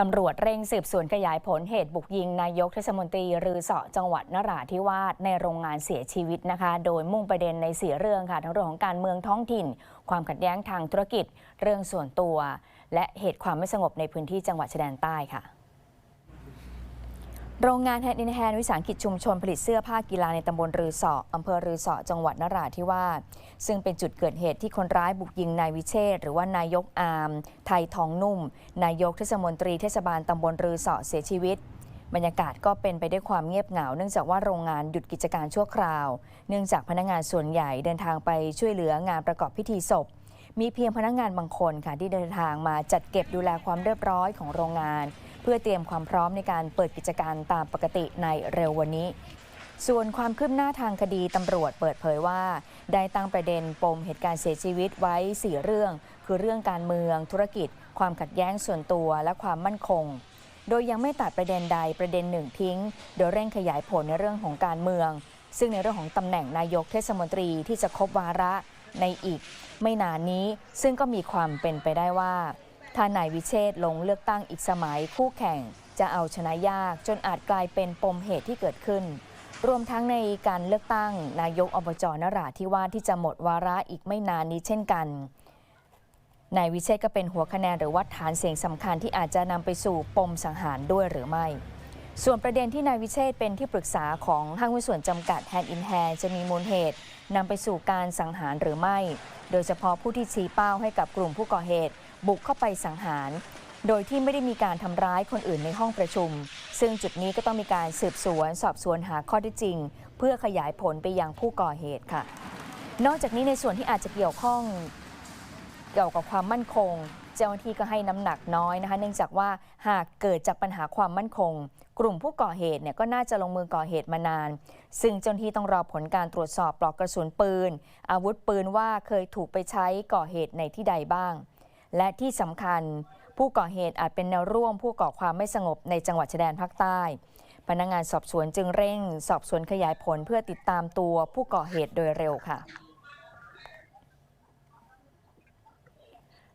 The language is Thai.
ตำรวจเร่งสืบสวนขยายผลเหตุบุกยิงนายกเทศมนตรีรือเสาะจังหวัดนราธิวาสในโรงงานเสียชีวิตนะคะ โดยมุ่งประเด็นในสีเรื่องค่ะทั้งเรื่องของการเมืองท้องถิ่น ความขัดแย้งทางธุรกิจ เรื่องส่วนตัว และเหตุความไม่สงบในพื้นที่จังหวัดชายแดนใต้ค่ะ โรงงานแฮนด์อินแฮนวิสาหกิจชุมชนผลิตเสื้อผ้ากีฬาในตำบลรือเสาะอำเภอรือเสาะจังหวัดนราธิวาสซึ่งเป็นจุดเกิดเหตุที่คนร้ายบุกยิงนายวิเชษหรือว่านายกอามไทยทองนุ่ม นายกเทศมนตรีเทศบาลตำบลรือเสาะเสียชีวิต บรรยากาศก็เป็นไปด้วยความเงียบเหงา เนื่องจากว่าโรงงานหยุดกิจการชั่วคราว เนื่องจากพนักงานส่วนใหญ่เดินทางไปช่วยเหลืองานประกอบพิธีศพมีเพียงพนักงานบางคนค่ะที่เดินทางมาจัดเก็บดูแลความเรียบร้อยของโรงงาน พื่อเตรียมความพร้อมในการเปิดกิจการตามปกติในเร็ววันนี้ส่วนความคืบหน้าทางคดีตำรวจเปิดเผยว่า ได้ตั้งประเด็นปมเหตุการณ์เสียชีวิตไว้ 4 เรื่อง คือเรื่องการเมือง ธุรกิจ ความขัดแย้งส่วนตัวและความมั่นคง โดยยังไม่ตัดประเด็นใดประเด็นหนึ่งทิ้ง โดยเร่งขยายผลในเรื่องของการเมือง ซึ่งในเรื่องของตำแหน่งนายกเทศมนตรีที่จะครบวาระในอีก ไม่นานนี้ซึ่งก็มีความเป็นไปได้ว่า ถ้านายวิเชษลงเลือกตั้งอีกสมัยคู่แข่ง จะเอาชนะยากจนอาจกลายเป็นปมเหตุที่เกิดขึ้น รวมทั้งในการเลือกตั้งนายกอบจนราธิวาสที่จะหมดวาระอีกไม่นานนี้เช่นกันนายวิเชษก็เป็นหัวคะแนนหรือว่าฐานเสียงสำคัญที่อาจจะนำไปสู่ปมสังหารด้วยหรือไม่ ส่วนประเด็นที่นายวิเชษเป็นที่ปรึกษาของห้างหุ้นส่วนจำกัด Hand in Hand จะมีมูลเหตุนำไปสู่การสังหารหรือไม่ โดยเฉพาะผู้ที่ชี้เป้าให้กับกลุ่มผู้ก่อเหตุ บุกเข้าไปสังหาร โดยที่ไม่ได้มีการทำร้ายคนอื่นในห้องประชุม ซึ่งจุดนี้ก็ต้องมีการสืบสวน สอบสวนหาข้อเท็จจริง เพื่อขยายผลไปยังผู้ก่อเหตุค่ะ นอกจากนี้ในส่วนที่อาจจะเกี่ยวข้องเกี่ยวกับความมั่นคง เจ้าหน้าที่ก็ให้น้ำหนักน้อยนะคะ เนื่องจากว่าหากเกิดจากปัญหาความมั่นคง กลุ่มผู้ก่อเหตุเนี่ยก็น่าจะลงมือก่อเหตุมานาน ซึ่งเจ้าหน้าที่ต้องรอผลการตรวจสอบปลอกกระสุนปืน อาวุธปืนว่าเคยถูกไปใช้ก่อเหตุในที่ใดบ้าง และที่สำคัญผู้ก่อเหตุอาจเป็นแนวร่วมผู้ก่อความไม่สงบในจังหวัดชายแดนภาคใต้ พนักงานสอบสวนจึงเร่ง สอบสวนขยายผลเพื่อติดตามตัวผู้ก่อเหตุโดยเร็วค่ะ